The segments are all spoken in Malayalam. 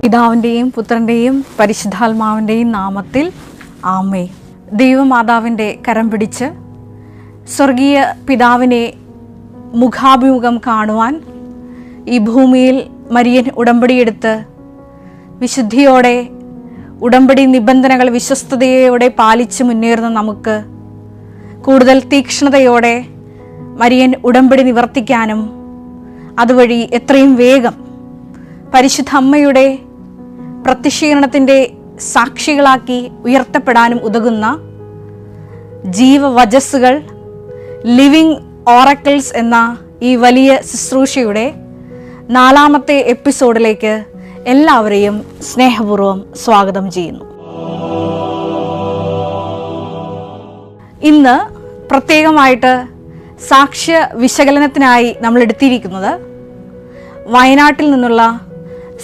പിതാവിന്റെയും പുത്രന്റെയും പരിശുദ്ധാത്മാവിന്റെയും നാമത്തിൽ ആമേ ദൈവമാതാവിന്റെ കരം പിടിച്ച് സ്വർഗീയ പിതാവിനെ മുഖാഭിമുഖം കാണുവാൻ ഈ ഭൂമിയിൽ മരിയൻ ഉടമ്പടിയെടുത്ത് വിശുദ്ധിയോടെ ഉടമ്പടി നിബന്ധനകൾ വിശ്വസ്തയോടെ പാലിച്ച് മുന്നേറുന്ന നമുക്ക് കൂടുതൽ തീക്ഷ്ണതയോടെ മരിയൻ ഉടമ്പടി നിവർത്തിക്കാനും അതുവഴി എത്രയും വേഗം പരിശുദ്ധ അമ്മയുടെ പ്രത്യക്ഷീകരണത്തിന്റെ സാക്ഷികളാക്കി ഉയർത്തപ്പെടാനും ഉതകുന്ന ജീവവജസ്സുകൾ ലിവിങ് ഓറക്കിൾസ് എന്ന ഈ വലിയ ശുശ്രൂഷയുടെ നാലാമത്തെ എപ്പിസോഡിലേക്ക് എല്ലാവരെയും സ്നേഹപൂർവം സ്വാഗതം ചെയ്യുന്നു. ഇന്ന് പ്രത്യേകമായിട്ട് സാക്ഷ്യ വിശകലനത്തിനായി നമ്മൾ എടുത്തിരിക്കുന്നത് വയനാട്ടിൽ നിന്നുള്ള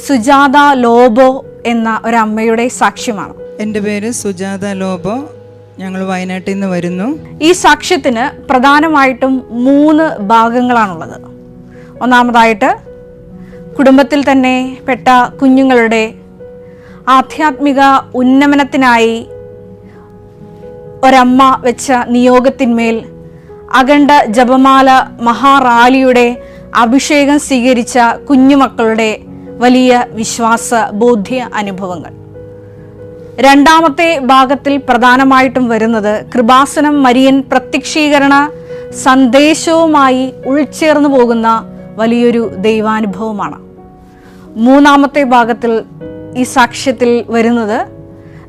സുജാത ലോബോ എന്ന ഒരമ്മയുടെ സാക്ഷ്യമാണ്. എന്റെ പേര് സുജാത ലോബോ. ഞങ്ങൾ വയനാട്ടിൽ നിന്ന് വരുന്നു. ഈ സാക്ഷ്യത്തിന് പ്രധാനമായിട്ടും മൂന്ന് ഭാഗങ്ങളാണുള്ളത്. ഒന്നാമതായിട്ട് കുടുംബത്തിൽ തന്നെ പെട്ട കുഞ്ഞുങ്ങളുടെ ആധ്യാത്മിക ഉന്നമനത്തിനായി ഒരമ്മ വെച്ച നിയോഗത്തിന്മേൽ അഖണ്ഡ ജപമാല മഹാറാലിയുടെ അഭിഷേകം സ്വീകരിച്ച കുഞ്ഞുമക്കളുടെ വലിയ വിശ്വാസ ബോധ്യ അനുഭവങ്ങൾ. രണ്ടാമത്തെ ഭാഗത്തിൽ പ്രധാനമായിട്ടും വരുന്നത് കൃപാസനം മരിയൻ പ്രത്യക്ഷീകരണ സന്ദേശവുമായി ഉൾച്ചേർന്നു പോകുന്ന വലിയൊരു ദൈവാനുഭവമാണ്. മൂന്നാമത്തെ ഭാഗത്തിൽ ഈ സാക്ഷ്യത്തിൽ വരുന്നത്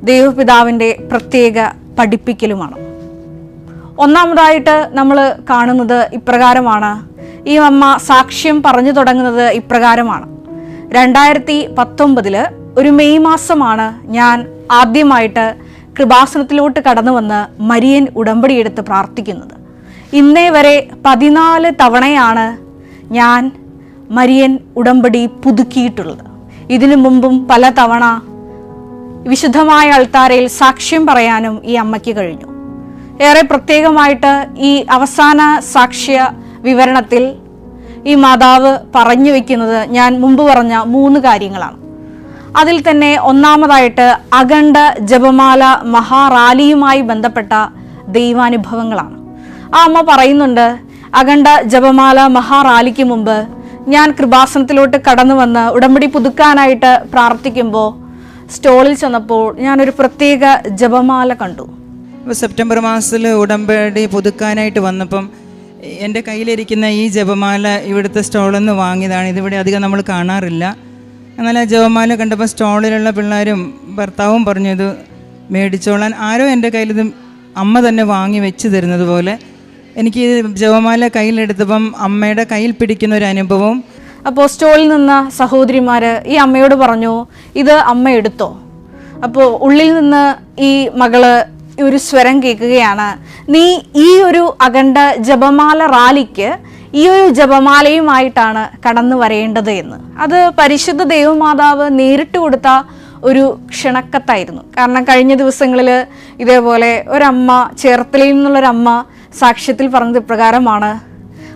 ദൈവപിതാവിന്റെ പ്രത്യേക പഠിപ്പിക്കലുമാണ്. ഒന്നാമതായിട്ട് നമ്മൾ കാണുന്നത് ഇപ്രകാരമാണ്. ഈ അമ്മ സാക്ഷ്യം പറഞ്ഞു തുടങ്ങുന്നത് ഇപ്രകാരമാണ്. രണ്ടായിരത്തി പത്തൊമ്പതിൽ ഒരു മെയ് മാസമാണ് ഞാൻ ആദ്യമായിട്ട് കൃപാസനത്തിലോട്ട് കടന്നു വന്ന് മരിയൻ ഉടമ്പടിയെടുത്ത് പ്രാർത്ഥിക്കുന്നത്. ഇന്നേ വരെ പതിനാല് തവണയാണ് ഞാൻ മരിയൻ ഉടമ്പടി പുതുക്കിയിട്ടുള്ളത്. ഇതിനു മുമ്പും പല തവണ വിശുദ്ധമായ അൾത്താരയിൽ സാക്ഷ്യം പറയാനും ഈ അമ്മയ്ക്ക് കഴിഞ്ഞു. ഏറെ പ്രത്യേകമായിട്ട് ഈ അവസാന സാക്ഷ്യ വിവരണത്തിൽ ഈ മാതാവ് പറഞ്ഞു വെക്കുന്നത് ഞാൻ മുമ്പ് പറഞ്ഞ മൂന്ന് കാര്യങ്ങളാണ്. അതിൽ തന്നെ ഒന്നാമതായിട്ട് അഖണ്ഡ ജപമാല മഹാറാലിയുമായി ബന്ധപ്പെട്ട ദൈവാനുഭവങ്ങളാണ്. ആ അമ്മ പറയുന്നുണ്ട് അഖണ്ഡ ജപമാല മഹാറാലിക്ക് മുമ്പ് ഞാൻ കൃപാസനത്തിലോട്ട് കടന്നു വന്ന് ഉടമ്പടി പുതുക്കാനായിട്ട് പ്രാർത്ഥിക്കുമ്പോൾ സ്റ്റോളിൽ ചെന്നപ്പോൾ ഞാനൊരു പ്രത്യേക ജപമാല കണ്ടു. സെപ്റ്റംബർ മാസത്തിൽ ഉടമ്പടി പുതുക്കാനായിട്ട് വന്നപ്പം എന്റെ കയ്യിലിരിക്കുന്ന ഈ ജപമാല ഇവിടുത്തെ സ്റ്റോളിൽ നിന്ന് വാങ്ങിയതാണ്. ഇതിവിടെ അധികം നമ്മൾ കാണാറില്ല. എന്നാൽ ആ ജപമാല കണ്ടപ്പോൾ സ്റ്റോളിലുള്ള പിള്ളേരും ഭർത്താവും പറഞ്ഞു ഇത് മേടിച്ചോളാൻ. ആരോ എന്റെ കയ്യിൽ ഇത് അമ്മ തന്നെ വാങ്ങി വെച്ച് തരുന്നത് പോലെ. എനിക്ക് ജപമാല കയ്യിലെടുത്തപ്പം അമ്മയുടെ കയ്യിൽ പിടിക്കുന്ന ഒരു അനുഭവം. അപ്പോൾ സ്റ്റോളിൽ നിന്ന സഹോദരിമാർ ഈ അമ്മയോട് പറഞ്ഞു ഇത് അമ്മ എടുത്തോ? അപ്പോൾ ഉള്ളിൽ നിന്ന് ഈ മകൾ ഒരു സ്വരം കേൾക്കുകയാണ്. നീ ഈ ഒരു അഖണ്ഡ ജപമാല റാലിക്ക് ഈ ഒരു ജപമാലയുമായിട്ടാണ് കടന്നു വരേണ്ടത് എന്ന്. അത് പരിശുദ്ധ ദേവമാതാവ് നേരിട്ട് കൊടുത്ത ഒരു ക്ഷണക്കത്തായിരുന്നു. കാരണം കഴിഞ്ഞ ദിവസങ്ങളിൽ ഇതേപോലെ ഒരമ്മ ചേർത്തലയിൽ നിന്നുള്ളൊരമ്മ സാക്ഷ്യത്തിൽ പറഞ്ഞത് ഇപ്രകാരമാണ്.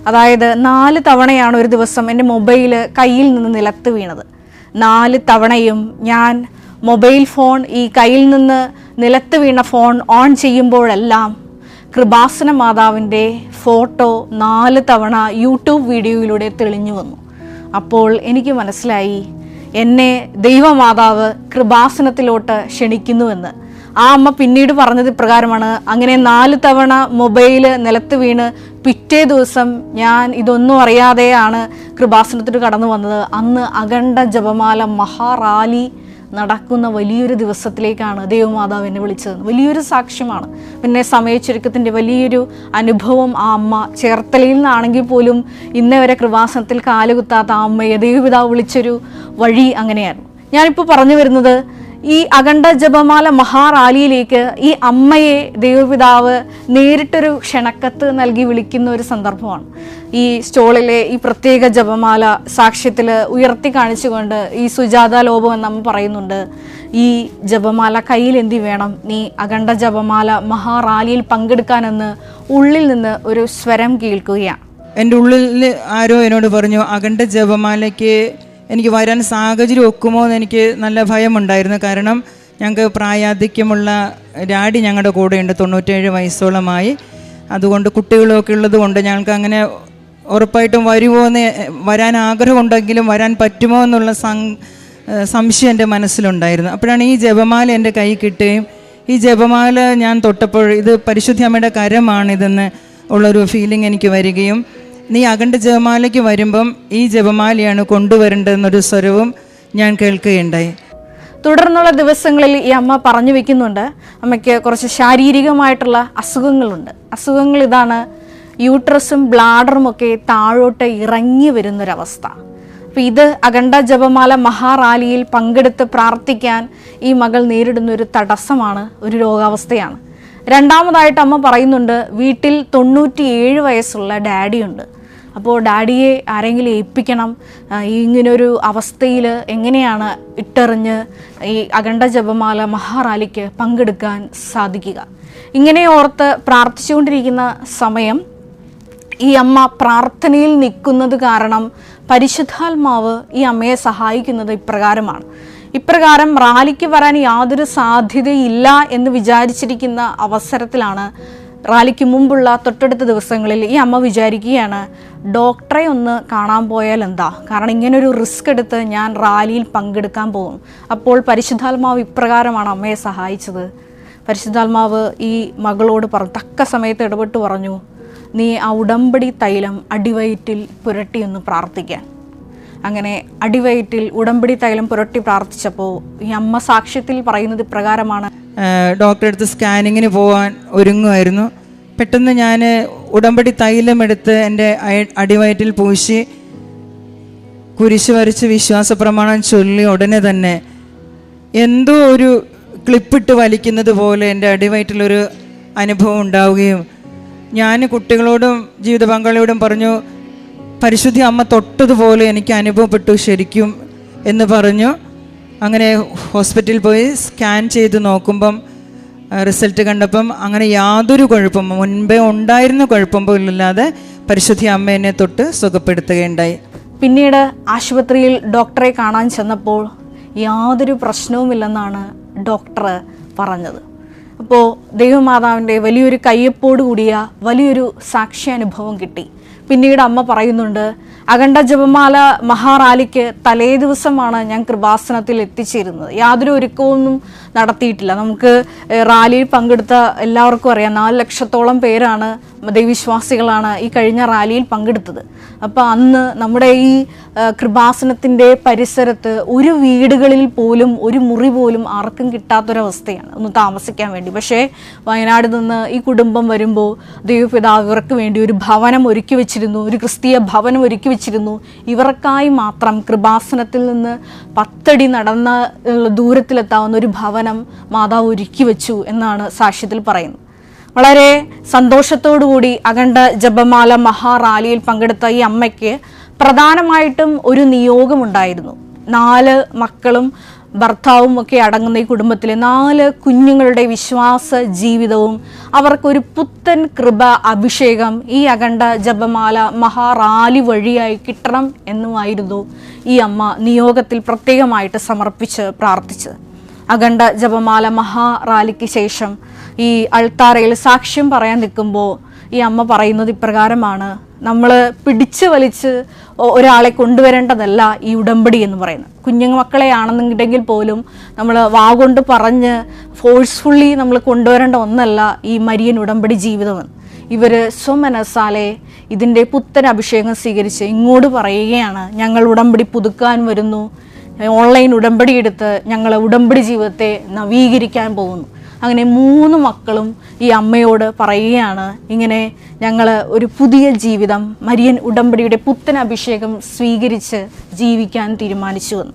അതായത് നാല് തവണയാണ് ഒരു ദിവസം എന്റെ മൊബൈൽ കയ്യിൽ നിന്ന് നിലത്ത് വീണത്. നാല് തവണയും ഞാൻ മൊബൈൽ ഫോൺ ഈ കയ്യിൽ നിന്ന് നിലത്ത് വീണ ഫോൺ ഓൺ ചെയ്യുമ്പോഴെല്ലാം കൃപാസന മാതാവിന്റെ ഫോട്ടോ നാല് തവണ യൂട്യൂബ് വീഡിയോയിലൂടെ തെളിഞ്ഞു വന്നു. അപ്പോൾ എനിക്ക് മനസ്സിലായി എന്നെ ദൈവമാതാവ് കൃപാസനത്തിലോട്ട് ക്ഷണിക്കുന്നുവെന്ന്. ആ അമ്മ പിന്നീട് പറഞ്ഞത് ഇപ്രകാരമാണ് അങ്ങനെ നാല് തവണ മൊബൈൽ നിലത്ത് വീണ് പിറ്റേ ദിവസം ഞാൻ ഇതൊന്നും അറിയാതെയാണ് കൃപാസനത്തിൽ കടന്നു വന്നത്. അന്ന് അഖണ്ഡ ജപമാല മഹാറാലി നടക്കുന്ന വലിയൊരു ദിവസത്തിലേക്കാണ് ദേവമാതാവ് എന്നെ വിളിച്ചത്. വലിയൊരു സാക്ഷ്യമാണ്. പിന്നെ സമയച്ചുരുക്കത്തിന്റെ വലിയൊരു അനുഭവം ആ അമ്മ ചേർത്തലയിൽ നിന്നാണെങ്കിൽ പോലും ഇന്നേ വരെ കൃപാസനത്തിൽ കാലുകുത്താത്ത ആ അമ്മയെ ദൈവപിതാവ് വിളിച്ചൊരു വഴി അങ്ങനെയായിരുന്നു. ഞാനിപ്പോൾ പറഞ്ഞു വരുന്നത് ഈ അഖണ്ഡ ജപമാല മഹാറാലിയിലേക്ക് ഈ അമ്മയെ ദൈവപിതാവ് നേരിട്ടൊരു ക്ഷണക്കത്ത് നൽകി വിളിക്കുന്ന ഒരു സന്ദർഭമാണ്. ഈ സ്റ്റോളിലെ ഈ പ്രത്യേക ജപമാല സാക്ഷ്യത്തിൽ ഉയർത്തി കാണിച്ചുകൊണ്ട് ഈ സുജാത ലോപം എന്ന് അമ്മ പറയുന്നുണ്ട് ഈ ജപമാല കയ്യിൽ എന്തി വേണം? നീ അഖണ്ഡ ജപമാല മഹാറാലിയിൽ പങ്കെടുക്കാനെന്ന് ഉള്ളിൽ നിന്ന് ഒരു സ്വരം കേൾക്കുകയാണ്. എന്റെ ഉള്ളിൽ ആരോ എന്നോട് പറഞ്ഞു അഖണ്ഡ ജപമാലയ്ക്ക് എനിക്ക് വരാൻ സാഹചര്യം ഒക്കുമോ എന്ന് എനിക്ക് നല്ല ഭയമുണ്ടായിരുന്നു. കാരണം ഞങ്ങൾക്ക് പ്രായാധിക്യമുള്ള ഡാഡി ഞങ്ങളുടെ കൂടെയുണ്ട് തൊണ്ണൂറ്റേഴ് വയസ്സോളമായി. അതുകൊണ്ട് കുട്ടികളൊക്കെ ഉള്ളത് കൊണ്ട് ഞങ്ങൾക്ക് അങ്ങനെ ഉറപ്പായിട്ടും വരുമോ എന്ന് വരാൻ ആഗ്രഹമുണ്ടെങ്കിലും വരാൻ പറ്റുമോ എന്നുള്ള സംശയം എന്റെ മനസ്സിലുണ്ടായിരുന്നു. അപ്പോഴാണ് ഈ ജപമാല എന്റെ കൈ കിട്ടുകയും ഈ ജപമാല ഞാൻ തൊട്ടപ്പോൾ ഇത് പരിശുദ്ധ അമ്മയുടെ കരമാണിതെന്ന് ഉള്ളൊരു ഫീലിംഗ് എനിക്ക് വരികയും നീ അഖണ്ഡ ജപമാലയ്ക്ക് വരുമ്പം ഈ ജപമാലയാണ് കൊണ്ടുവരേണ്ടതെന്നൊരു സ്വരവും ഞാൻ കേൾക്കുകയുണ്ടായി. തുടർന്നുള്ള ദിവസങ്ങളിൽ ഈ അമ്മ പറഞ്ഞു വെക്കുന്നുണ്ട് അമ്മയ്ക്ക് കുറച്ച് ശാരീരികമായിട്ടുള്ള അസുഖങ്ങളുണ്ട്. അസുഖങ്ങൾ ഇതാണ് യൂട്രസും ബ്ലാഡറും ഒക്കെ താഴോട്ട് ഇറങ്ങി വരുന്നൊരവസ്ഥ. അപ്പം ഇത് അഖണ്ഡ ജപമാല മഹാറാലിയിൽ പങ്കെടുത്ത് പ്രാർത്ഥിക്കാൻ ഈ മകൾ നേരിടുന്ന ഒരു തടസ്സമാണ് ഒരു രോഗാവസ്ഥയാണ്. രണ്ടാമതായിട്ട് അമ്മ പറയുന്നുണ്ട് വീട്ടിൽ തൊണ്ണൂറ്റിയേഴ് വയസ്സുള്ള ഡാഡിയുണ്ട്. അപ്പോൾ ഡാഡിയെ ആരെങ്കിലും ഏൽപ്പിക്കണം ഇങ്ങനൊരു അവസ്ഥയിൽ എങ്ങനെയാണ് ഇട്ടെറിഞ്ഞ് ഈ അഖണ്ഡ ജപമാല മഹാറാലിക്ക് പങ്കെടുക്കാൻ സാധിക്കുക. ഇങ്ങനെ ഓർത്ത് പ്രാർത്ഥിച്ചുകൊണ്ടിരിക്കുന്ന സമയം ഈ അമ്മ പ്രാർത്ഥനയിൽ നിൽക്കുന്നത് കാരണം പരിശുദ്ധാത്മാവ് ഈ അമ്മയെ സഹായിക്കുന്നത് ഇപ്രകാരമാണ്. ഇപ്രകാരം റാലിക്ക് വരാൻ യാതൊരു സാധ്യതയില്ല എന്ന് വിചാരിച്ചിരിക്കുന്ന അവസരത്തിലാണ് റാലിക്ക് മുമ്പുള്ള തൊട്ടടുത്ത ദിവസങ്ങളിൽ ഈ അമ്മ വിചാരിക്കുകയാണ് ഡോക്ടറെ ഒന്ന് കാണാൻ പോയാൽ എന്താ? കാരണം ഇങ്ങനൊരു റിസ്ക് എടുത്ത് ഞാൻ റാലിയിൽ പങ്കെടുക്കാൻ പോകും. അപ്പോൾ പരിശുദ്ധാത്മാവ് ഇപ്രകാരമാണ് അമ്മയെ സഹായിച്ചത്. പരിശുദ്ധാത്മാവ് ഈ മകളോട് പറഞ്ഞു തക്ക സമയത്ത് ഇടപെട്ട് പറഞ്ഞു നീ ആ ഉടമ്പടി തൈലം അടിവയറ്റിൽ പുരട്ടിയൊന്ന് പ്രാർത്ഥിക്കാൻ. അങ്ങനെ അടിവയറ്റിൽ ഉടമ്പടി തൈലം പുരട്ടി പ്രാർത്ഥിച്ചപ്പോൾ ഈ അമ്മ സാക്ഷ്യത്തിൽ പറയുന്നത് പ്രകാരമാണ് ഡോക്ടറെ അടുത്ത് സ്കാനിങ്ങിന് പോകാൻ ഒരുങ്ങുമായിരുന്നു. പെട്ടെന്ന് ഞാൻ ഉടമ്പടി തൈലം എടുത്ത് എന്റെ അടിവയറ്റിൽ പൂശി കുരിശ് വരച്ച് വിശ്വാസ പ്രമാണം ചൊല്ലി ഉടനെ തന്നെ എന്തോ ഒരു ക്ലിപ്പിട്ട് വലിക്കുന്നത് പോലെ എന്റെ അടിവയറ്റിലൊരു അനുഭവം ഉണ്ടാവുകയും ഞാൻ കുട്ടികളോടും ജീവിത പങ്കാളിയോടും പറഞ്ഞു പരിശുദ്ധി അമ്മ തൊട്ടതുപോലെ എനിക്ക് അനുഭവപ്പെട്ടു ശരിക്കും എന്ന് പറഞ്ഞു. അങ്ങനെ ഹോസ്പിറ്റലിൽ പോയി സ്കാൻ ചെയ്ത് നോക്കുമ്പം റിസൾട്ട് കണ്ടപ്പം അങ്ങനെ യാതൊരു കുഴപ്പം മുൻപേ ഉണ്ടായിരുന്ന കുഴപ്പം പോലില്ലാതെ പരിശുദ്ധി അമ്മ എന്നെ തൊട്ട് സുഖപ്പെടുത്തുകയുണ്ടായി. പിന്നീട് ആശുപത്രിയിൽ ഡോക്ടറെ കാണാൻ ചെന്നപ്പോൾ യാതൊരു പ്രശ്നവുമില്ലെന്നാണ് ഡോക്ടർ പറഞ്ഞത്. അപ്പോൾ ദൈവമാതാവിന്റെ വലിയൊരു കയ്യൊപ്പോട് കൂടിയ വലിയൊരു സാക്ഷ്യാനുഭവം കിട്ടി. പിന്നീട് അമ്മ പറയുന്നുണ്ട് അഖണ്ഡ ജപമാല മഹാറാലിക്ക് തലേ ദിവസമാണ് ഞാൻ കൃപാസനത്തിൽ എത്തിച്ചേരുന്നത്. യാതൊരു ഒരുക്കവും നടത്തിയിട്ടില്ല. നമുക്ക് റാലിയിൽ പങ്കെടുത്ത എല്ലാവർക്കും അറിയാം. നാല് ലക്ഷത്തോളം പേരാണ് ദൈവവിശ്വാസികളാണ് ഈ കഴിഞ്ഞ റാലിയിൽ പങ്കെടുത്തത്. അപ്പോൾ അന്ന് നമ്മുടെ ഈ കൃപാസനത്തിന്റെ പരിസരത്ത് ഒരു വീടുകളിൽ പോലും ഒരു മുറി പോലും ആർക്കും കിട്ടാത്തൊരവസ്ഥയാണ്. ഒന്ന് താമസിക്കാൻ വേണ്ടി. പക്ഷേ വയനാട് നിന്ന് ഈ കുടുംബം വരുമ്പോൾ ദൈവപിതാവ് ഇവർക്ക് വേണ്ടി ഒരു ഭവനം ഒരുക്കി വെച്ചിരുന്നു ഒരു ക്രിസ്തീയ ഭവനം ഒരുക്കി വെച്ചിരുന്നു. ഇവർക്കായി മാത്രം കൃപാസനത്തിൽ നിന്ന് പത്തടി നടന്ന ദൂരത്തിലെത്താവുന്ന ഒരു ഭവനം മാതാവ് ഒരുക്കി വെച്ചു എന്നാണ് സാക്ഷ്യത്തിൽ പറയുന്നത്. വളരെ സന്തോഷത്തോടുകൂടി അഖണ്ഡ ജപമാല മഹാറാലിയിൽ പങ്കെടുത്ത ഈ അമ്മയ്ക്ക് പ്രധാനമായിട്ടും ഒരു നിയോഗമുണ്ടായിരുന്നു. നാല് മക്കളും ഭർത്താവും ഒക്കെ അടങ്ങുന്ന ഈ കുടുംബത്തിലെ നാല് കുഞ്ഞുങ്ങളുടെ വിശ്വാസ ജീവിതവും അവർക്കൊരു പുത്തൻ കൃപ അഭിഷേകം ഈ അഖണ്ഡ ജപമാല മഹാറാലി വഴിയായി കിട്ടണം എന്നുമായിരുന്നു ഈ അമ്മ നിയോഗത്തിൽ പ്രത്യേകമായിട്ട് സമർപ്പിച്ച് പ്രാർത്ഥിച്ചത്. അഖണ്ഡ ജപമാല മഹാറാലിക്ക് ശേഷം ഈ അൾത്താറയിൽ സാക്ഷ്യം പറയാൻ നിൽക്കുമ്പോൾ ഈ അമ്മ പറയുന്നത് ഇപ്രകാരമാണ്. നമ്മൾ പിടിച്ചു വലിച്ച് ഒരാളെ കൊണ്ടുവരേണ്ടതല്ല ഈ ഉടമ്പടി എന്ന് പറയുന്നത്. കുഞ്ഞു മക്കളെ ആണെന്നുണ്ടെങ്കിൽ പോലും നമ്മൾ വാഗൊണ്ട് പറഞ്ഞ് ഫോഴ്സ്ഫുള്ളി നമ്മൾ കൊണ്ടുവരേണ്ട ഒന്നല്ല ഈ മരിയൻ ഉടമ്പടി ജീവിതമെന്ന് ഇവർ സ്വമനസാലെ ഇതിന്റെ പുത്തൻ അഭിഷേകം സ്വീകരിച്ച് ഇങ്ങോട്ട് പറയുകയാണ്. ഞങ്ങൾ ഉടമ്പടി പുതുക്കാൻ വരുന്നു. ഓൺലൈൻ ഉടമ്പടി എടുത്ത് ഞങ്ങളെ ഉടമ്പടി ജീവിതത്തെ നവീകരിക്കാൻ പോകുന്നു. അങ്ങനെ മൂന്ന് മക്കളും ഈ അമ്മയോട് പറയുകയാണ് ഇങ്ങനെ ഞങ്ങൾ ഒരു പുതിയ ജീവിതം മരിയൻ ഉടമ്പടിയുടെ പുത്തൻ അഭിഷേകം സ്വീകരിച്ച് ജീവിക്കാൻ തീരുമാനിച്ചു എന്ന്.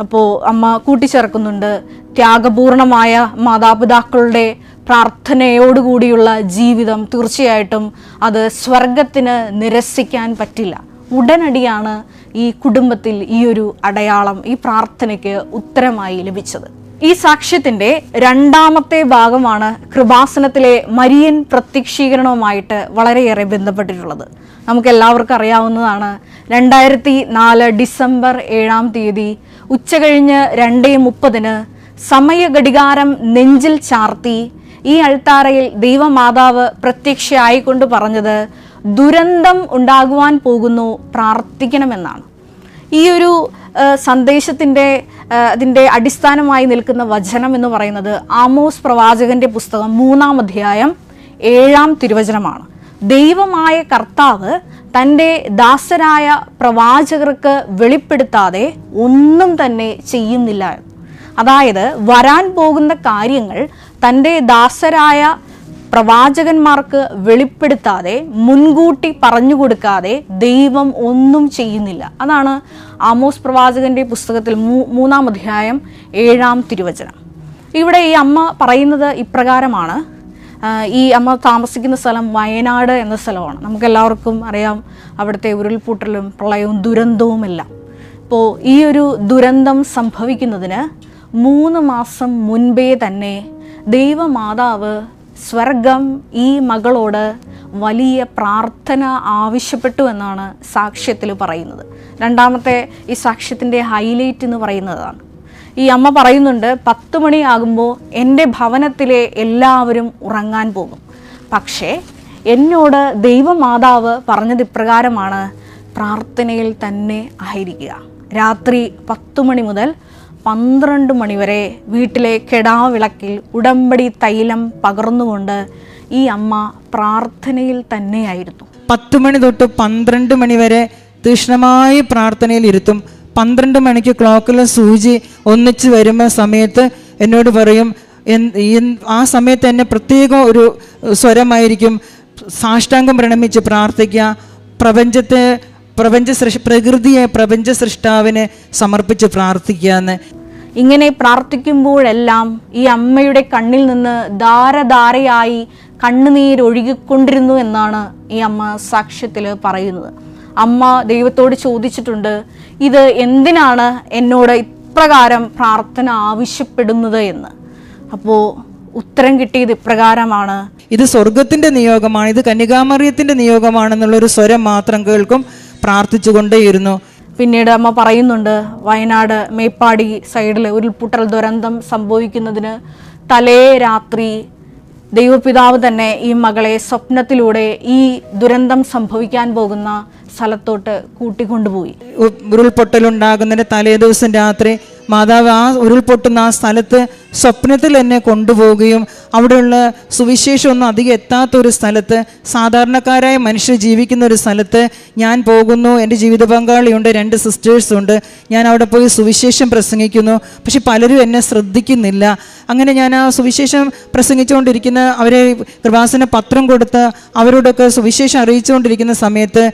അപ്പോൾ അമ്മ കൂട്ടിച്ചേർക്കുന്നുണ്ട് ത്യാഗപൂർണമായ മാതാപിതാക്കളുടെ പ്രാർത്ഥനയോടുകൂടിയുള്ള ജീവിതം തീർച്ചയായിട്ടും അത് സ്വർഗത്തിന് നിരസിക്കാൻ പറ്റില്ല. ഉടനടിയാണ് ഈ കുടുംബത്തിൽ ഈ ഒരു അടയാളം ഈ പ്രാർത്ഥനയ്ക്ക് ഉത്തരമായി ലഭിച്ചത്. ഈ സാക്ഷ്യത്തിന്റെ രണ്ടാമത്തെ ഭാഗമാണ് കൃപാസനത്തിലെ മരിയൻ പ്രത്യക്ഷീകരണവുമായിട്ട് വളരെയേറെ ബന്ധപ്പെട്ടിട്ടുള്ളത്. നമുക്ക് എല്ലാവർക്കും അറിയാവുന്നതാണ് രണ്ടായിരത്തി നാല് ഡിസംബർ ഏഴാം തീയതി ഉച്ചകഴിഞ്ഞ് രണ്ടേ മുപ്പതിന് സമയഘടികാരം നെഞ്ചിൽ ചാർത്തി ഈ അൾത്താരയിൽ ദൈവമാതാവ് പ്രത്യക്ഷയായിക്കൊണ്ട് പറഞ്ഞത് ദുരന്തം ഉണ്ടാകുവാൻ പോകുന്നു പ്രാർത്ഥിക്കണമെന്നാണ്. ഈ ഒരു സന്ദേശത്തിന്റെ അതിന്റെ അടിസ്ഥാനമായി നിൽക്കുന്ന വചനം എന്ന് പറയുന്നത് ആമോസ് പ്രവാചകന്റെ പുസ്തകം മൂന്നാം അധ്യായം ഏഴാം തിരുവചനമാണ്. ദൈവമായ കർത്താവ് തന്റെ ദാസരായ പ്രവാചകർക്ക് വെളിപ്പെടുത്താതെ ഒന്നും തന്നെ ചെയ്യുന്നില്ല അതായത് വരാൻ പോകുന്ന കാര്യങ്ങൾ തന്റെ ദാസരായ പ്രവാചകന്മാർക്ക് വെളിപ്പെടുത്താതെ മുൻകൂട്ടി പറഞ്ഞു കൊടുക്കാതെ ദൈവം ഒന്നും ചെയ്യുന്നില്ല. അതാണ് ആമോസ് പ്രവാചകന്റെ പുസ്തകത്തിൽ മൂന്നാം അധ്യായം ഏഴാം തിരുവചനം. ഇവിടെ ഈ അമ്മ പറയുന്നത് ഇപ്രകാരമാണ്. ഈ അമ്മ താമസിക്കുന്ന സ്ഥലം വയനാട് എന്ന സ്ഥലമാണ്. നമുക്കെല്ലാവർക്കും അറിയാം അവിടുത്തെ ഉരുൾപൊട്ടലും പ്രളയവും ദുരന്തവും എല്ലാം ഇപ്പോൾ ഈ ഒരു ദുരന്തം സംഭവിക്കുന്നതിന് മൂന്ന് മാസം മുൻപേ തന്നെ ദൈവമാതാവ് സ്വർഗം ഈ മകളോട് വലിയ പ്രാർത്ഥന ആവശ്യപ്പെട്ടു എന്നാണ് സാക്ഷ്യത്തിൽ പറയുന്നത്. രണ്ടാമത്തെ ഈ സാക്ഷ്യത്തിന്റെ ഹൈലൈറ്റ് എന്ന് പറയുന്നതാണ്. ഈ അമ്മ പറയുന്നുണ്ട് പത്ത് മണിയാകുമ്പോൾ എന്റെ ഭവനത്തിലെ എല്ലാവരും ഉറങ്ങാൻ പോകും. പക്ഷേ എന്നോട് ദൈവമാതാവ് പറഞ്ഞത് ഇപ്രകാരമാണ് പ്രാർത്ഥനയിൽ തന്നെ ആയിരിക്കുക. രാത്രി പത്ത് മണി മുതൽ പന്ത്രണ്ട് മണിവരെ വീട്ടിലെ കെടാവിളക്കിൽ ഉടമ്പടി തൈലം പകർന്നുകൊണ്ട് ഈ അമ്മ പ്രാർത്ഥനയിൽ തന്നെയായിരുന്നു. പത്ത് മണി തൊട്ട് പന്ത്രണ്ട് മണി വരെ തീക്ഷ്ണമായി പ്രാർത്ഥനയിൽ ഇരുത്തും. പന്ത്രണ്ട് മണിക്ക് ക്ലോക്കിലെ സൂചി ഒന്നിച്ച് വരുന്ന സമയത്ത് എന്നോട് പറയും ആ സമയത്ത് തന്നെ പ്രത്യേകം ഒരു സ്വരമായിരിക്കും. സാഷ്ടാംഗം പ്രണമിച്ച് പ്രാർത്ഥിക്കുക. പ്രപഞ്ചത്തെ പ്രപഞ്ച സൃഷ് പ്രകൃതിയെ പ്രപഞ്ച സൃഷ്ടാവിനെ സമർപ്പിച്ച് പ്രാർത്ഥിക്കുക എന്ന്. ഇങ്ങനെ പ്രാർത്ഥിക്കുമ്പോഴെല്ലാം ഈ അമ്മയുടെ കണ്ണിൽ നിന്ന് ധാരധാരയായി കണ്ണുനീരൊഴുകിക്കൊണ്ടിരുന്നു എന്നാണ് ഈ അമ്മ സാക്ഷ്യത്തിൽ പറയുന്നത്. അമ്മ ദൈവത്തോട് ചോദിച്ചിട്ടുണ്ട് ഇത് എന്തിനാണ് എന്നോട് ഇപ്രകാരം പ്രാർത്ഥന ആവശ്യപ്പെടുന്നത് എന്ന്? അപ്പോൾ ഉത്തരം കിട്ടിയത് ഇപ്രകാരമാണ്. ഇത് സ്വർഗത്തിന്റെ നിയോഗമാണ് ഇത് കന്യകാമറിയത്തിന്റെ നിയോഗമാണെന്നുള്ളൊരു സ്വരം മാത്രം കേൾക്കും. പ്രാർത്ഥിച്ചുകൊണ്ടേയിരുന്നു. പിന്നീട് അമ്മ പറയുന്നുണ്ട് വയനാട് മേപ്പാടി സൈഡിൽ ഉരുൾപൊട്ടൽ ദുരന്തം സംഭവിക്കുന്നതിന് തലേ രാത്രി ദൈവപിതാവ് തന്നെ ഈ മകളെ സ്വപ്നത്തിലൂടെ ഈ ദുരന്തം സംഭവിക്കാൻ പോകുന്ന സ്ഥലത്തോട്ട് കൂട്ടിക്കൊണ്ടുപോയി. ഉ- ഉരുൾപൊട്ടലുണ്ടാകുന്നതിന്റെ തലേ ദിവസം രാത്രി മാതാവ് ആ ഉരുൾപൊട്ടുന്ന ആ സ്ഥലത്ത് സ്വപ്നത്തിൽ എന്നെ കൊണ്ടുപോവുകയും അവിടെയുള്ള സുവിശേഷമൊന്നും അധികം എത്താത്ത ഒരു സ്ഥലത്ത് സാധാരണക്കാരായ മനുഷ്യർ ജീവിക്കുന്ന ഒരു സ്ഥലത്ത് ഞാൻ പോകുന്നു എന്റെ ജീവിത പങ്കാളിയുണ്ട് രണ്ട് സിസ്റ്റേഴ്സുണ്ട് ഞാൻ അവിടെ പോയി സുവിശേഷം പ്രസംഗിക്കുന്നു പക്ഷെ പലരും എന്നെ ശ്രദ്ധിക്കുന്നില്ല. അങ്ങനെ ഞാൻ ആ സുവിശേഷം പ്രസംഗിച്ചുകൊണ്ടിരിക്കുന്ന അവരെ കൃപാസന പത്രം കൊടുത്ത് അവരോടൊക്കെ സുവിശേഷം അറിയിച്ചുകൊണ്ടിരിക്കുന്ന സമയത്ത്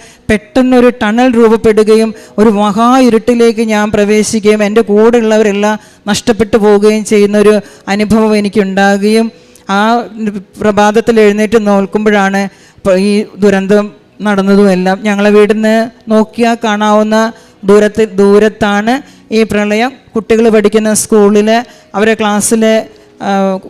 പെട്ടെന്നൊരു ടണൽ രൂപപ്പെടുകയും ഒരു മഹാ ഇരുട്ടിലേക്ക് ഞാൻ പ്രവേശിക്കുകയും എന്റെ കൂടെയുള്ളവരെല്ലാം നഷ്ടപ്പെട്ടു പോവുകയും ചെയ്യുന്ന ഒരു അനുഭവം എനിക്കുണ്ടാകുകയും ആ പ്രഭാതത്തിൽ എഴുന്നേറ്റ് നോക്കുമ്പോഴാണ് ഈ ദുരന്തം നടന്നതും എല്ലാം ഞങ്ങളെ നിന്ന് നോക്കിയാൽ കാണാവുന്ന ദൂരത്തിൽ ദൂരത്താണ് ഈ പ്രളയം. കുട്ടികൾ പഠിക്കുന്ന സ്കൂളിൽ അവരെ ക്ലാസ്സിൽ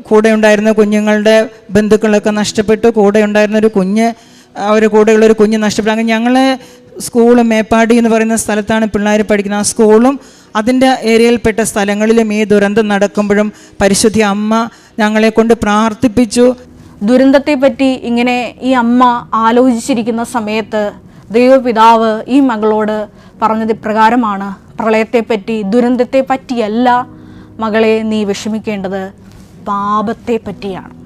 കൂടെ ഉണ്ടായിരുന്ന കുഞ്ഞുങ്ങളുടെ ബന്ധുക്കളൊക്കെ നഷ്ടപ്പെട്ടു. കൂടെ ഉണ്ടായിരുന്ന ഒരു കുഞ്ഞ് അവരുടെ കൂടെയുള്ള ഒരു കുഞ്ഞ് നഷ്ടപ്പെട്ടു. അങ്ങനെ ഞങ്ങൾ സ്കൂളും മേപ്പാടി എന്ന് പറയുന്ന സ്ഥലത്താണ് പിള്ളേർ പഠിക്കുന്നത്. ആ സ്കൂളും അതിന്റെ ഏരിയയിൽപ്പെട്ട സ്ഥലങ്ങളിലും ഈ ദുരന്തം നടക്കുമ്പോഴും പരിശുദ്ധി അമ്മ ഞങ്ങളെ കൊണ്ട് പ്രാർത്ഥിപ്പിച്ചു. ദുരന്തത്തെപ്പറ്റി ഇങ്ങനെ ഈ അമ്മ ആലോചിച്ചിരിക്കുന്ന സമയത്ത് ദൈവപിതാവ് ഈ മകളോട് പറഞ്ഞത് ഇപ്രകാരമാണ്. പ്രളയത്തെപ്പറ്റി ദുരന്തത്തെ പറ്റിയല്ല മകളെ നീ വിഷമിക്കേണ്ടത്. പാപത്തെ പറ്റിയാണ്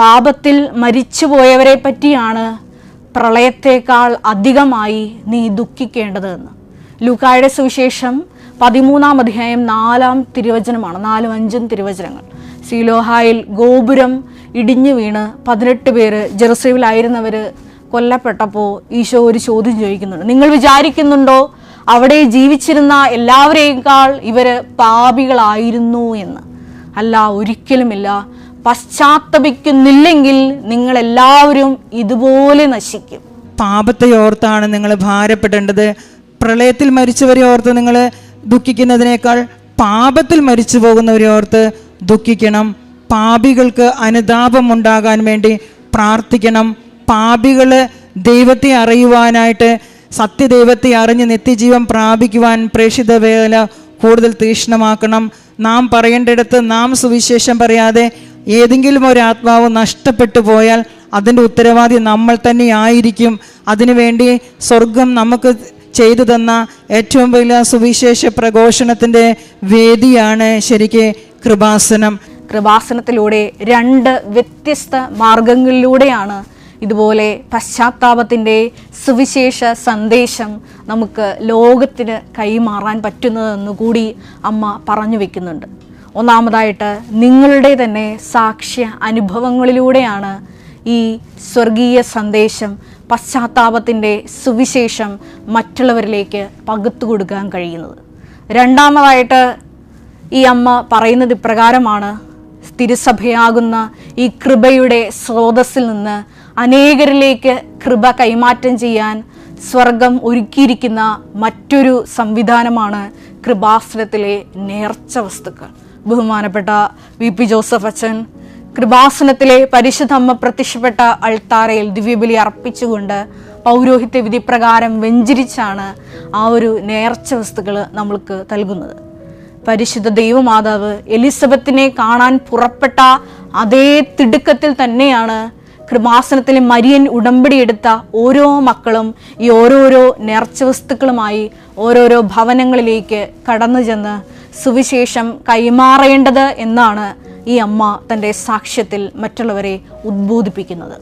പാപത്തിൽ മരിച്ചുപോയവരെ പറ്റിയാണ് പ്രളയത്തേക്കാൾ അധികമായി നീ ദുഃഖിക്കേണ്ടത് എന്ന് ലൂക്കായുടെ സുവിശേഷം പതിമൂന്നാം അധ്യായം നാലാം തിരുവചനമാണ് നാലും അഞ്ചും തിരുവചനങ്ങൾ. സീലോഹായിൽ ഗോപുരം ഇടിഞ്ഞു വീണ് പതിനെട്ട് പേര് ജെറുസലേമിലായിരുന്നവർ കൊല്ലപ്പെട്ടപ്പോൾ ഈശോ ഒരു ചോദ്യം ചോദിക്കുന്നുണ്ട്. നിങ്ങൾ വിചാരിക്കുന്നുണ്ടോ അവിടെ ജീവിച്ചിരുന്ന എല്ലാവരേക്കാൾ ഇവർ പാപികളായിരുന്നു എന്ന്? അല്ല ഒരിക്കലുമില്ല. പശ്ചാത്തപിക്കുന്നില്ലെങ്കിൽ നിങ്ങൾ എല്ലാവരും ഇതുപോലെ നശിക്കും. പാപത്തെ ഓർത്താണ് നിങ്ങൾ ഭാരപ്പെടേണ്ടത്. പ്രളയത്തിൽ മരിച്ചവരെ ഓർത്ത് നിങ്ങൾ ദുഃഖിക്കുന്നതിനേക്കാൾ പാപത്തിൽ മരിച്ചു പോകുന്നവരെ ഓർത്ത് ദുഃഖിക്കണം. പാപികൾക്ക് അനുതാപം ഉണ്ടാകാൻ വേണ്ടി പ്രാർത്ഥിക്കണം. പാപികൾ ദൈവത്തെ അറിയുവാനായിട്ട് സത്യദൈവത്തെ അറിഞ്ഞ് നിത്യജീവൻ പ്രാപിക്കുവാൻ പ്രേക്ഷിത വേല കൂടുതൽ തീക്ഷ്ണമാക്കണം. നാം പറയേണ്ടിടത്ത് നാം സുവിശേഷം പറയാതെ ഏതെങ്കിലും ഒരു ആത്മാവ് നഷ്ടപ്പെട്ടു പോയാൽ അതിന്റെ ഉത്തരവാദി നമ്മൾ തന്നെ ആയിരിക്കും. അതിനുവേണ്ടി സ്വർഗം നമുക്ക് ചെയ്തു തന്ന ഏറ്റവും വലിയ സുവിശേഷ പ്രഘോഷണത്തിന്റെ വേദിയാണ് ശരിക്ക് കൃപാസനം. കൃപാസനത്തിലൂടെ രണ്ട് വ്യത്യസ്ത മാർഗങ്ങളിലൂടെയാണ് ഇതുപോലെ പശ്ചാത്താപത്തിന്റെ സുവിശേഷ സന്ദേശം നമുക്ക് ലോകത്തിന് കൈമാറാൻ പറ്റുന്നതെന്ന് കൂടി അമ്മ പറഞ്ഞു വെക്കുന്നുണ്ട്. ഒന്നാമതായിട്ട് നിങ്ങളുടെ തന്നെ സാക്ഷ്യ അനുഭവങ്ങളിലൂടെയാണ് ഈ സ്വർഗീയ സന്ദേശം പശ്ചാത്താപത്തിന്റെ സുവിശേഷം മറ്റുള്ളവരിലേക്ക് പകുത്തു കൊടുക്കാൻ കഴിയുന്നത്. രണ്ടാമതായിട്ട് ഈ അമ്മ പറയുന്നത് ഇപ്രകാരമാണ്. തിരുസഭയാകുന്ന ഈ കൃപയുടെ സ്രോതസ്സിൽ നിന്ന് അനേകരിലേക്ക് കൃപ കൈമാറ്റം ചെയ്യാൻ സ്വർഗം ഒരുക്കിയിരിക്കുന്ന മറ്റൊരു സംവിധാനമാണ് കൃപാസനത്തിലെ നേർച്ച വസ്തുക്കൾ. ബഹുമാനപ്പെട്ട വി പി ജോസഫ് അച്ഛൻ കൃപാസനത്തിലെ പരിശുദ്ധ അമ്മ പ്രത്യക്ഷപ്പെട്ട അൾത്താരയിൽ ദിവ്യബലി അർപ്പിച്ചുകൊണ്ട് പൗരോഹിത്യ വിധി പ്രകാരം വെഞ്ചരിച്ചാണ് ആ ഒരു നേർച്ച വസ്തുക്കൾ നമ്മൾക്ക് നൽകുന്നത്. പരിശുദ്ധ ദൈവമാതാവ് എലിസബത്തിനെ കാണാൻ പുറപ്പെട്ട അതേ തിടുക്കത്തിൽ തന്നെയാണ് കൃപാസനത്തിലെ മരിയൻ ഉടമ്പടി എടുത്ത ഓരോ മക്കളും ഈ ഓരോരോ നേർച്ച വസ്തുക്കളുമായി ഓരോരോ ഭവനങ്ങളിലേക്ക് കടന്നു ചെന്ന് സുവിശേഷം കൈമാറേണ്ടത് എന്നാണ് ഈ അമ്മ തന്റെ സാക്ഷ്യത്തിൽ മറ്റുള്ളവരെ ഉദ്ബോധിപ്പിക്കുന്നത്.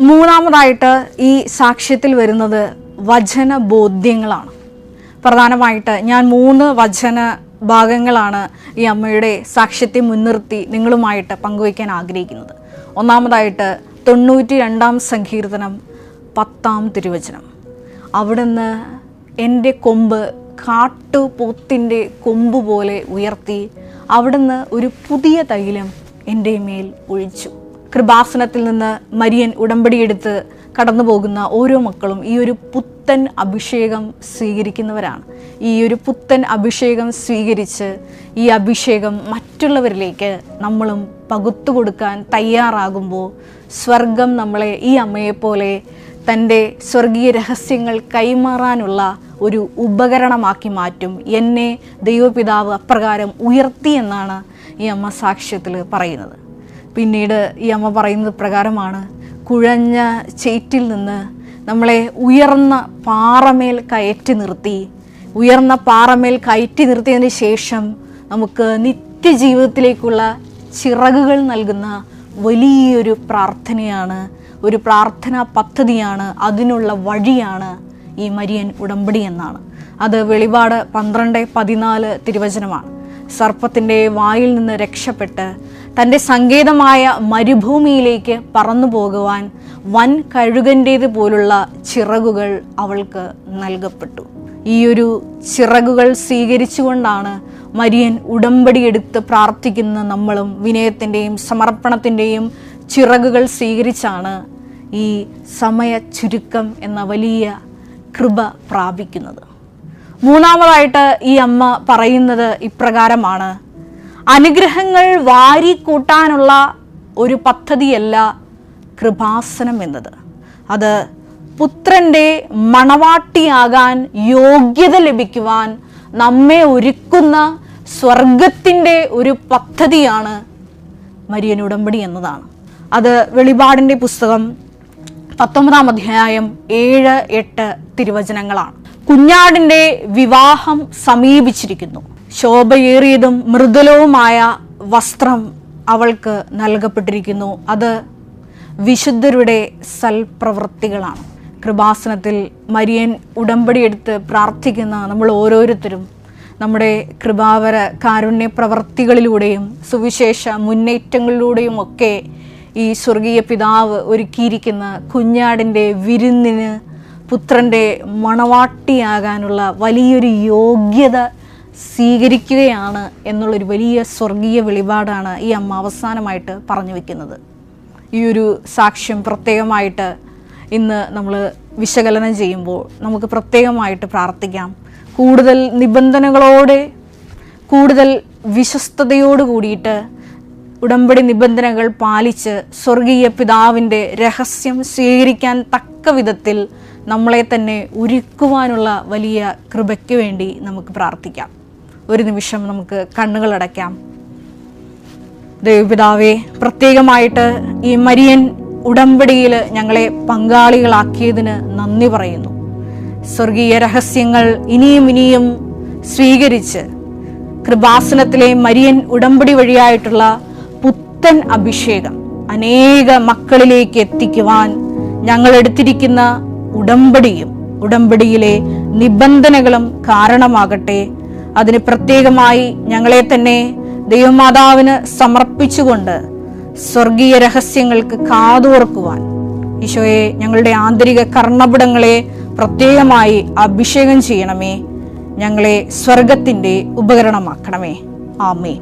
മൂന്നാമതായിട്ട് ഈ സാക്ഷ്യത്തിൽ വരുന്നത് വചന ബോധ്യങ്ങളാണ്. പ്രധാനമായിട്ട് ഞാൻ മൂന്ന് വചന ഭാഗങ്ങളാണ് ഈ അമ്മയുടെ സാക്ഷ്യത്തെ മുൻനിർത്തി നിങ്ങളുമായിട്ട് പങ്കുവയ്ക്കാൻ ആഗ്രഹിക്കുന്നത്. ഒന്നാമതായിട്ട് തൊണ്ണൂറ്റി രണ്ടാം സങ്കീർത്തനം പത്താം തിരുവചനം. അവിടുന്ന് എന്റെ കൊമ്പ് കാട്ടുപോത്തിന്റെ കൊമ്പ് പോലെ ഉയർത്തി അവിടുന്ന് ഒരു പുതിയ തൈലം എന്റെ മേൽ ഒഴിച്ചു. കൃപാസനത്തിൽ നിന്ന് മരിയൻ ഉടമ്പടിയെടുത്ത് കടന്നു പോകുന്ന ഓരോ മക്കളും ഈ ഒരു പുത്തൻ അഭിഷേകം സ്വീകരിക്കുന്നവരാണ്. ഈ ഒരു പുത്തൻ അഭിഷേകം സ്വീകരിച്ച് ഈ അഭിഷേകം മറ്റുള്ളവരിലേക്ക് നമ്മളും പകുത്തു കൊടുക്കാൻ തയ്യാറാകുമ്പോൾ സ്വർഗം നമ്മളെ ഈ അമ്മയെപ്പോലെ തന്റെ സ്വർഗീയ രഹസ്യങ്ങൾ കൈമാറാനുള്ള ഒരു ഉപകരണമാക്കി മാറ്റും. എന്നെ ദൈവപിതാവ് അപ്രകാരം ഉയർത്തി എന്നാണ് ഈ അമ്മ സാക്ഷ്യത്തിൽ പറയുന്നത്. പിന്നീട് ഈ അമ്മ പറയുന്നത് പ്രകാരമാണ് കുഴഞ്ഞ ചേറ്റിൽ നിന്ന് നമ്മളെ ഉയർന്ന പാറമേൽ കയറ്റി നിർത്തി. ഉയർന്ന പാറമേൽ കയറ്റി നിർത്തിയതിന് ശേഷം നമുക്ക് നിത്യജീവിതത്തിലേക്കുള്ള ചിറകുകൾ നൽകുന്ന വലിയൊരു പ്രാർത്ഥനയാണ് ഒരു പ്രാർത്ഥനാ പദ്ധതിയാണ് അതിനുള്ള വഴിയാണ് ഈ മരിയൻ ഉടമ്പടി എന്നാണ്. അത് വെളിപാട് പന്ത്രണ്ട് പതിനാല് തിരുവചനമാണ്. സർപ്പത്തിന്റെ വായിൽ നിന്ന് രക്ഷപ്പെട്ട് തന്റെ സങ്കേതമായ മരുഭൂമിയിലേക്ക് പറന്നു പോകുവാൻ വൻ കഴുകന്റേത് പോലുള്ള ചിറകുകൾ അവൾക്ക് നൽകപ്പെട്ടു. ഈ ഒരു ചിറകുകൾ സ്വീകരിച്ചുകൊണ്ടാണ് മരിയൻ ഉടമ്പടിയെടുത്ത് പ്രാർത്ഥിക്കുന്ന നമ്മളും വിനയത്തിന്റെയും സമർപ്പണത്തിന്റെയും ചിറകുകൾ സ്വീകരിച്ചാണ് ഈ സമയ ചുരുക്കം എന്ന വലിയ കൃപ പ്രാപിക്കുന്നത്. മൂന്നാമതായിട്ട് ഈ അമ്മ പറയുന്നത് ഇപ്രകാരമാണ്. അനുഗ്രഹങ്ങൾ വാരിക്കൂട്ടാനുള്ള ഒരു പദ്ധതിയല്ല കൃപാസനം എന്നത്. അത് പുത്രന്റെ മണവാട്ടിയാകാൻ യോഗ്യത ലഭിക്കുവാൻ നമ്മെ ഒരുക്കുന്ന സ്വർഗത്തിന്റെ ഒരു പദ്ധതിയാണ് മരിയൻ ഉടമ്പടി എന്നതാണ്. അത് വെളിപാടിന്റെ പുസ്തകം പത്തൊമ്പതാം അധ്യായം ഏഴ് എട്ട് തിരുവചനങ്ങളാണ്. കുഞ്ഞാടിന്റെ വിവാഹം സമീപിച്ചിരിക്കുന്നു. ശോഭയേറിയതും മൃദുലവുമായ വസ്ത്രം അവൾക്ക് നൽകപ്പെട്ടിരിക്കുന്നു. അത് വിശുദ്ധരുടെ സൽപ്രവൃത്തികളാണ്. കൃപാസനത്തിൽ മരിയൻ ഉടമ്പടിയെടുത്ത് പ്രാർത്ഥിക്കുന്ന നമ്മൾ ഓരോരുത്തരും നമ്മുടെ കൃപാവര കാരുണ്യ പ്രവർത്തികളിലൂടെയും സുവിശേഷ മുന്നേറ്റങ്ങളിലൂടെയും ഒക്കെ ഈ സ്വർഗീയ പിതാവ് ഒരുക്കിയിരിക്കുന്ന കുഞ്ഞാടിന്റെ വിരുന്നിന് പുത്രന്റെ മണവാട്ടിയാകാനുള്ള വലിയൊരു യോഗ്യത സ്വീകരിക്കുകയാണ് എന്നുള്ളൊരു വലിയ സ്വർഗീയ വെളിപാടാണ് ഈ അമ്മ അവസാനമായിട്ട് പറഞ്ഞു വെക്കുന്നത്. ഈ ഒരു സാക്ഷ്യം പ്രത്യേകമായിട്ട് ഇന്ന് നമ്മൾ വിശകലനം ചെയ്യുമ്പോൾ നമുക്ക് പ്രത്യേകമായിട്ട് പ്രാർത്ഥിക്കാം. കൂടുതൽ നിബന്ധനകളോടെ കൂടുതൽ വിശ്വസ്തയോട് കൂടിയിട്ട് ഉടമ്പടി നിബന്ധനകൾ പാലിച്ച് സ്വർഗീയ പിതാവിന്റെ രഹസ്യം സ്വീകരിക്കാൻ തക്ക വിധത്തിൽ നമ്മളെ തന്നെ ഒരുക്കുവാനുള്ള വലിയ കൃപയ്ക്ക് വേണ്ടി നമുക്ക് പ്രാർത്ഥിക്കാം. ഒരു നിമിഷം നമുക്ക് കണ്ണുകൾ കണ്ണുകളടയ്ക്കാം ദൈവപിതാവേ പ്രത്യേകമായിട്ട് ഈ മരിയൻ ഉടമ്പടിയിൽ ഞങ്ങളെ പങ്കാളികളാക്കിയതിന് നന്ദി പറയുന്നു. സ്വർഗീയ രഹസ്യങ്ങൾ ഇനിയും ഇനിയും സ്വീകരിച്ച് കൃപാസനത്തിലെ മരിയൻ ഉടമ്പടി വഴിയായിട്ടുള്ള പുത്തൻ അഭിഷേകം അനേക മക്കളിലേക്ക് എത്തിക്കുവാൻ ഞങ്ങൾ എടുത്തിരിക്കുന്ന ഉടമ്പടിയും ഉടമ്പടിയിലെ നിബന്ധനകളും കാരണമാകട്ടെ. അതിന് പ്രത്യേകമായി ഞങ്ങളെ തന്നെ ദൈവമാതാവിന് സമർപ്പിച്ചുകൊണ്ട് സ്വർഗീയ രഹസ്യങ്ങൾക്ക് കാതോർക്കുവാൻ. ഈശോയെ ഞങ്ങളുടെ ആന്തരിക കർണപിടങ്ങളെ പ്രത്യേകമായി അഭിഷേകം ചെയ്യണമേ. ഞങ്ങളെ സ്വർഗത്തിന്റെ ഉപകരണമാക്കണമേ. ആമേ